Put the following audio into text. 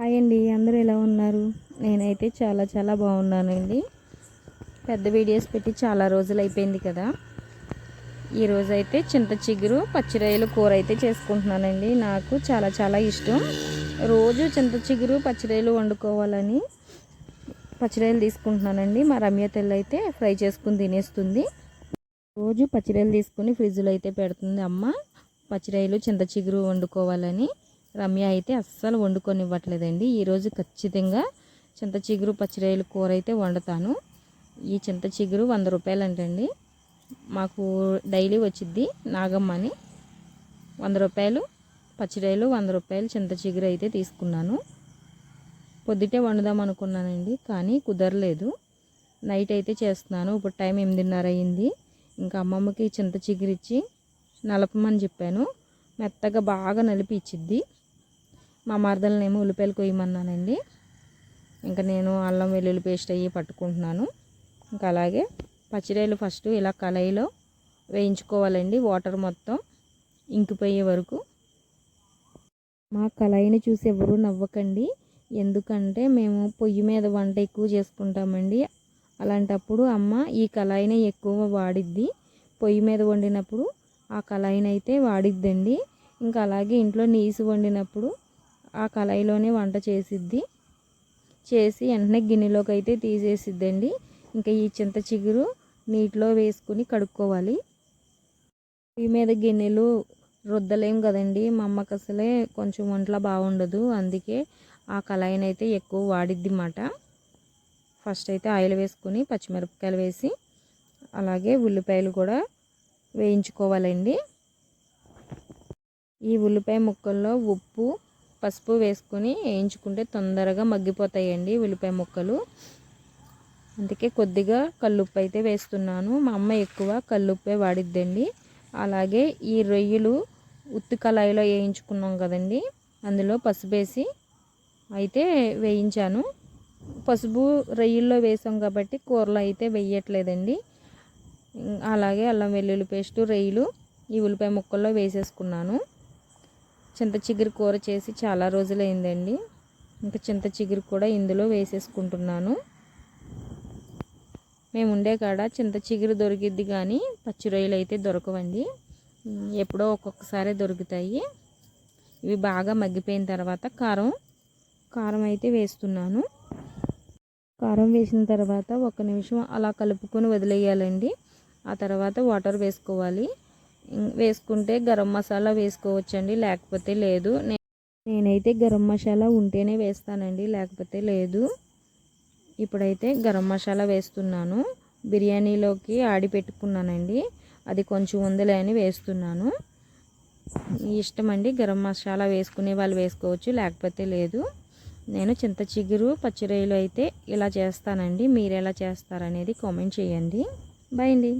Hi అండి అందరూ ఎలా ఉన్నారు? నేనైతే చాలా చాలా బాగున్నానండి. పెద్ద వీడియోస్ పెట్టి చాలా రోజులు అయిపోయింది కదా. ఈరోజు అయితే చింత చిగురు పచ్చిరొయ్యలు కూర అయితే చేసుకుంటున్నానండి. నాకు చాలా చాలా ఇష్టం. రోజు చింత చిగురు పచ్చిరొయ్యలు వండుకోవాలని పచ్చిరొయ్యలు తీసుకుంటున్నానండి. మా రమ్య తెల్ల అయితే ఫ్రై చేసుకుని తినేస్తుంది. రోజు పచ్చిరొయ్యలు తీసుకుని ఫ్రిడ్జ్లో అయితే పెడుతుంది. అమ్మ పచ్చిరొయ్యలు చింత చిగురు వండుకోవాలని రమ్య అయితే అస్సలు వండుకొని ఇవ్వట్లేదండి ఈరోజు ఖచ్చితంగా చింత చిగురు పచ్చిరాయలు కూర అయితే వండుతాను. ఈ చింత చిగురు వంద రూపాయలు అంటండి మాకు డైలీ వచ్చిద్ది నాగమ్మ అని. వంద రూపాయలు పచ్చిరాయలు వంద రూపాయలు చింత చిగురు అయితే తీసుకున్నాను. పొద్దుటే వండుదాం అనుకున్నానండి కానీ కుదరలేదు. నైట్ అయితే చేస్తున్నాను. ఇప్పుడు టైం ఎనిమిదిన్నర అయింది. ఇంకా అమ్మమ్మకి చింత చిగురిచ్చి నలపమని చెప్పాను. మెత్తగా బాగా నలిపి ఇచ్చిద్ది. మా మరదలనేమో ఉల్లిపాయలు కొయ్యమన్నానండి. ఇంకా నేను అల్లం వెల్లుల్లి పేస్ట్ అయ్యి పట్టుకుంటున్నాను. ఇంకా అలాగే పచ్చిరాయలు ఫస్ట్ ఇలా కళాయిలో వేయించుకోవాలండి వాటర్ మొత్తం ఇంకిపోయే వరకు. మా కళాయిని చూసి ఎవరూ నవ్వకండి. ఎందుకంటే మేము పొయ్యి మీద వంట ఎక్కువ చేసుకుంటామండి. అలాంటప్పుడు అమ్మ ఈ కళాయిని ఎక్కువ వాడిద్ది. పొయ్యి మీద వండినప్పుడు ఆ కళాయిని అయితే వాడిద్దండి. ఇంకా అలాగే ఇంట్లో నీసు వండినప్పుడు ఆ కళాయిలోనే వంట చేసిద్ది. చేసి వెంటనే గిన్నెలోకి అయితే తీసేసిద్దండి. ఇంకా ఈ చింత చిగురు నీటిలో వేసుకుని కడుక్కోవాలి. ఈ మీద గిన్నెలు రుద్దలేం కదండి. మా అమ్మకి అసలే కొంచెం ఒంట్లో బాగుండదు. అందుకే ఆ కళాయిని అయితే ఎక్కువ వాడిద్ది మాట. ఫస్ట్ అయితే ఆయిల్ వేసుకుని పచ్చిమిరపకాయలు వేసి అలాగే ఉల్లిపాయలు కూడా వేయించుకోవాలండి. ఈ ఉల్లిపాయ ముక్కల్లో ఉప్పు పసుపు వేసుకుని వేయించుకుంటే తొందరగా మగ్గిపోతాయండి ఉల్లిపాయ ముక్కలు. అందుకే కొద్దిగా కల్లుప్పు అయితే వేస్తున్నాను. మా అమ్మ ఎక్కువ కల్లుప్పే వాడిద్దండి. అలాగే ఈ రొయ్యలు ఉత్తి కళాయిలో వేయించుకున్నాం కదండి. అందులో పసుపు వేసి అయితే వేయించాను. పసుపు రొయ్యల్లో వేసాం కాబట్టి కూరలో అయితే వేయట్లేదండి. అలాగే అల్లం వెల్లుల్లి పేస్టు రొయ్యలు ఈ ఉల్లిపాయ ముక్కల్లో వేసేసుకున్నాను. చింత చిగురు కూర చేసి చాలా రోజులైందండి. ఇంకా చింత చిగురు కూడా ఇందులో వేసేసుకుంటున్నాను. మేము ఉండే కాడ చింత చిగురు దొరికిద్ది కానీ పచ్చి రొయ్యలు అయితే దొరకవండి. ఎప్పుడో ఒక్కొక్కసారి దొరుకుతాయి. ఇవి బాగా మగ్గిపోయిన తర్వాత కారం కారం అయితే వేస్తున్నాను. కారం వేసిన తర్వాత ఒక నిమిషం అలా కలుపుకొని వదిలేయాలండి. ఆ తర్వాత వాటర్ వేసుకోవాలి. వేసుకుంటే గరం మసాలా వేసుకోవచ్చండి లేకపోతే లేదు. నేనైతే గరం మసాలా ఉంటేనే వేస్తానండి లేకపోతే లేదు. ఇప్పుడైతే గరం మసాలా వేస్తున్నాను. బిర్యానీలోకి ఆడి పెట్టుకున్నానండి. అది కొంచెం ఉందలే అని వేస్తున్నాను. ఇష్టం అండి గరం మసాలా వేసుకునే వాళ్ళు వేసుకోవచ్చు లేకపోతే లేదు. నేను చింత చిగురు పచ్చిరొయ్యలు అయితే ఇలా చేస్తానండి. మీరు ఎలా చేస్తారనేది కామెంట్ చేయండి. బాయ్ అండి.